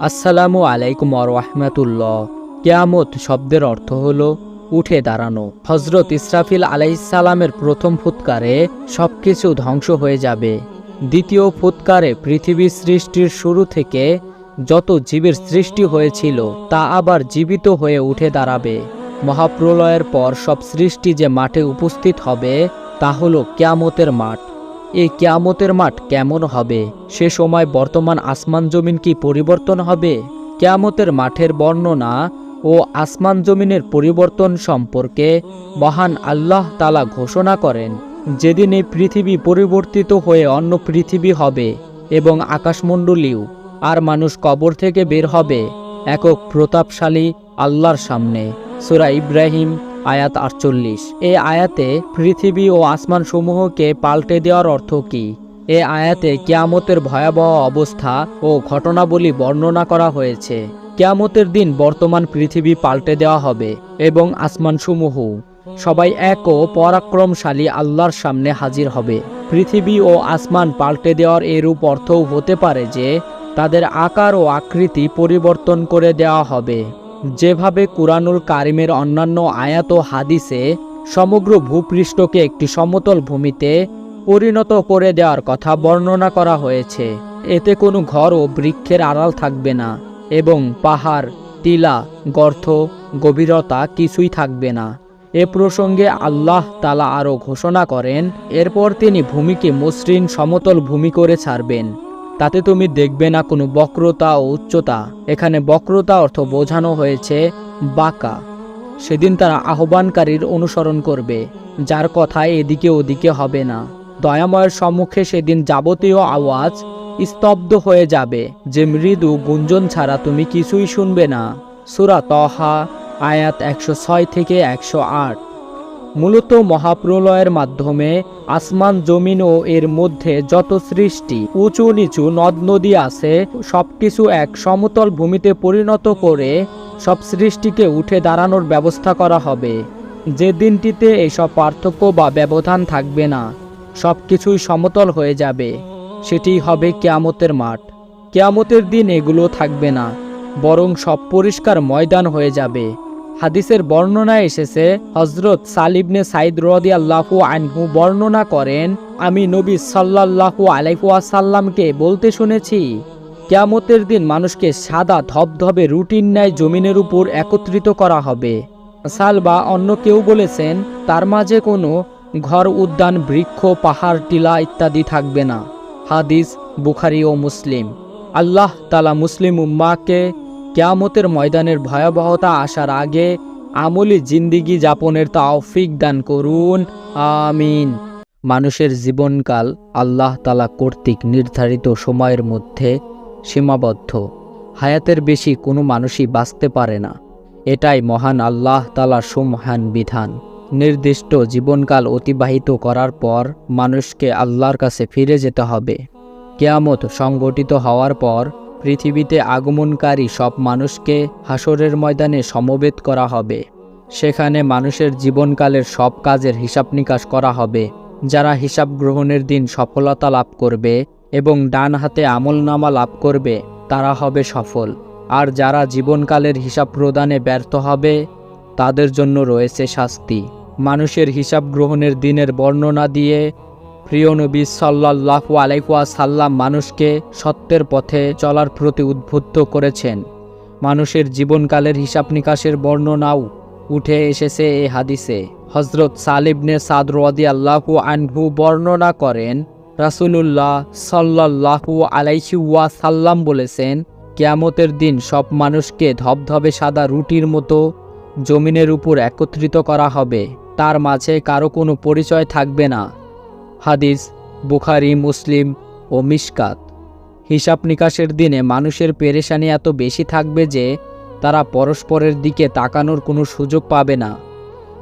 আসসালামু আলাইকুম রহমতুল্লাহ। কেয়ামত শব্দের অর্থ হল উঠে দাঁড়ানো। হজরত ইসরাফিল আলাইসালামের প্রথম ফুৎকারে সবকিছু ধ্বংস হয়ে যাবে। দ্বিতীয় ফুৎকারে পৃথিবী সৃষ্টির শুরু থেকে যত জীবের সৃষ্টি হয়েছিল, তা আবার জীবিত হয়ে উঠে দাঁড়াবে। মহাপ্রলয়ের পর সব সৃষ্টি যে মাঠে উপস্থিত হবে, তা হলো কেয়ামতের মাঠ। এই কেয়ামতের মাঠ কেমন হবে? সে সময় বর্তমান আসমান জমিন কি পরিবর্তন হবে? কেয়ামতের মাঠের বর্ণনা ও আসমান জমিনের পরিবর্তন সম্পর্কে মহান আল্লাহ তালা ঘোষণা করেন। যেদিন এই পৃথিবী পরিবর্তিত হয়ে অন্য পৃথিবী হবে এবং আকাশমণ্ডলীও আর মানুষ কবর থেকে বের হবে। একক প্রতাপশালী আল্লাহর সামনে। সুরা ইব্রাহিম আয়াত আটচল্লিশ। এ আয়াতে পৃথিবী ও আসমান সমূহকে পাল্টে দেওয়ার অর্থ কি? এ আয়াতে কিয়ামতের ভয়াবহ অবস্থা ও ঘটনাবলী বর্ণনা করা হয়েছে। কিয়ামতের দিন বর্তমান পৃথিবী পাল্টে দেওয়া হবে এবং আসমানসমূহ। সবাই এক ও পরাক্রমশালী আল্লাহর সামনে হাজির হবে। পৃথিবী ও আসমান পাল্টে দেওয়ার এরূপ অর্থও হতে পারে যে, তাদের আকার ও আকৃতি পরিবর্তন করে দেওয়া হবে। যেভাবে কুরআনুল কারিমের অন্যান্য আয়াত ও হাদিসে সমগ্র ভূপৃষ্ঠকে একটি সমতল ভূমিতে পরিণত করে দেওয়ার কথা বর্ণনা করা হয়েছে, এতে কোনো ঘর ও বৃক্ষের আড়াল থাকবে না এবং পাহাড়, টিলা, গর্ত, গভীরতা কিছুই থাকবে না। এ প্রসঙ্গে আল্লাহ তালা আরও ঘোষণা করেন, এরপর তিনি ভূমিকে মসৃণ সমতল ভূমি করে ছাড়বেন। তাতে তুমি দেখবে না কোনো বক্রতা ও উচ্চতা। এখানে বক্রতা অর্থ বোঝানো হয়েছে বাঁকা। সেদিন তারা আহ্বানকারীর অনুসরণ করবে, যার কথা এদিকে ওদিকে হবে না। দয়াময়ের সম্মুখে সেদিন যাবতীয় আওয়াজ স্তব্ধ হয়ে যাবে যে মৃদু গুঞ্জন ছাড়া তুমি কিছুই শুনবে না। সুরা তহা, আয়াত একশো ছয় থেকে একশো আট। মূলত মহাপ্রলয়ের মাধ্যমে আসমান জমিন ও এর মধ্যে যত সৃষ্টি, উঁচু নিচু, নদ নদী আছে, সবকিছু এক সমতল ভূমিতে পরিণত করে সব সৃষ্টিকে উঠে দাঁড়ানোর ব্যবস্থা করা হবে। যে দিনটিতে এসব পার্থক্য বা ব্যবধান থাকবে না সব কিছুই সমতল হয়ে যাবে। সেটি হবে কেয়ামতের মাঠ। কেয়ামতের দিন এগুলো থাকবে না, বরং সব পরিষ্কার ময়দান হয়ে যাবে। হাদিসের বর্ণনা এসেছে হজরত সালিবনে সাইদ রদি আল্লাহু আনহু বর্ণনা করেন, আমি নবী সাল্লাল্লাহু আলাইহুয়াসাল্লামকে বলতে শুনেছি, কেয়ামতের দিন মানুষকে সাদা ধবধবে রুটিন ন্যায় জমিনের উপর একত্রিত করা হবে। সাল বা অন্য কেউ বলেছেন, তার মাঝে কোনো ঘর উদ্যান, বৃক্ষ, পাহাড়, টিলা ইত্যাদি থাকবে না। হাদিস বুখারি ও মুসলিম। আল্লাহ তালা মুসলিম উম্মাকে কেয়ামতের ময়দানের ভয়াবহতা আসার আগে আমলি জিন্দিগি যাপনের তাওফিক দান করুন। আমিন। মানুষের জীবনকাল আল্লাহ তালা কর্তৃক নির্ধারিত সময়ের মধ্যে সীমাবদ্ধ। হায়াতের বেশি কোনো মানুষই বাঁচতে পারে না। এটাই মহান আল্লাহ তালার সুমহান বিধান। নির্দিষ্ট জীবনকাল অতিবাহিত করার পর মানুষকে আল্লাহর কাছে ফিরে যেতে হবে। কেয়ামত সংগঠিত হওয়ার পর পৃথিবীতে আগমনকারী সব মানুষকে হাসরের ময়দানে সমবেত করা হবে। সেখানে মানুষের জীবনকালের সব কাজের হিসাব নিকাশ করা হবে, যারা হিসাব গ্রহণের দিন সফলতা লাভ করবে এবং ডান হাতে আমলনামা লাভ করবে, তারা হবে সফল। আর যারা জীবনকালের হিসাব প্রদানে ব্যর্থ হবে, তাদের জন্য রয়েছে শাস্তি। মানুষের হিসাব গ্রহণের দিনের বর্ণনা দিয়ে প্রিয় নবী সাল্লাহু আলাইকুয়া সাল্লাম মানুষকে সত্যের পথে চলার প্রতি উদ্বুদ্ধ করেছেন। মানুষের জীবনকালের হিসাব নিকাশের বর্ণনাও উঠে এসেছে এ হাদিসে। হজরত সালিবনে সাদ রদি আল্লাহু আনহু বর্ণনা করেন, রাসুলুল্লাহ সাল্লাহু আলাইহি ওয়া সাল্লাম বলেছেন, কেয়ামতের দিন সব মানুষকে ধবধবে সাদা রুটির মতো জমিনের উপর একত্রিত করা হবে। তার মাঝে কারও কোনো পরিচয় থাকবে না। হাদিস, বুখারি, মুসলিম ও মিশকাত। হিসাব নিকাশের দিনে মানুষের পেরেশানি এত বেশি থাকবে যে তারা পরস্পরের দিকে তাকানোর কোনো সুযোগ পাবে না।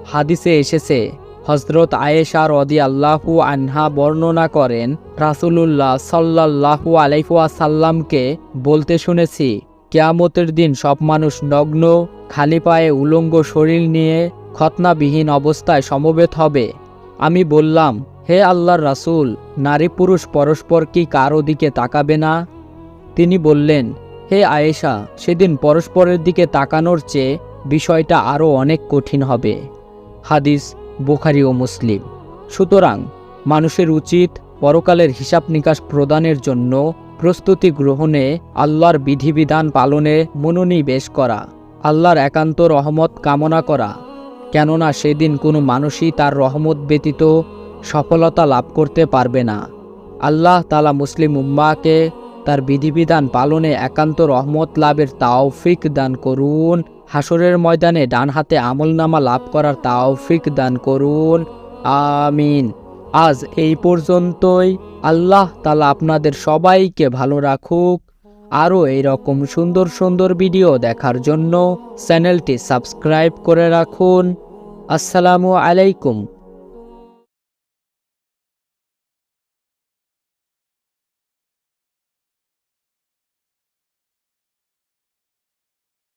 হাদিসে এসেছে হজরত আয়েশা রদি আল্লাহু আনহা বর্ণনা করেন, রাসুলুল্লাহ সাল্লাহু আলাইফুয়াসাল্লামকে বলতে শুনেছি, কেয়ামতের দিন সব মানুষ নগ্ন, খালি পায়ে উলঙ্গ শরীর নিয়ে খতনাবিহীন অবস্থায় সমবেত হবে। আমি বললাম হে আল্লাহর রাসূল, নারী পুরুষ পরস্পর কি কারও দিকে তাকাবে না? তিনি বললেন, হে আয়েশা, সেদিন পরস্পরের দিকে তাকানোর চেয়ে বিষয়টা আরও অনেক কঠিন হবে। হাদিস, বোখারি ও মুসলিম। সুতরাং, মানুষের উচিত পরকালের হিসাব নিকাশ প্রদানের জন্য প্রস্তুতি গ্রহণে আল্লাহর বিধিবিধান পালনে মনোনিবেশ করা, আল্লাহর একান্ত রহমত কামনা করা। কেননা সেদিন কোনো মানুষই তার রহমত ব্যতীত সফলতা লাভ করতে পারবে না। আল্লাহ তালা মুসলিম উম্মাকে তার বিধিবিধান পালনে একান্ত রহমত লাভের তাওফিক দান করুন। হাসরের ময়দানে ডান হাতে আমলনামা লাভ করার তাওফিক দান করুন। আমিন। আজ এই পর্যন্তই। আল্লাহ তালা আপনাদের সবাইকে ভালো রাখুক। আরও এইরকম সুন্দর সুন্দর ভিডিও দেখার জন্য চ্যানেলটি সাবস্ক্রাইব করে রাখুন। আসসালামু আলাইকুম।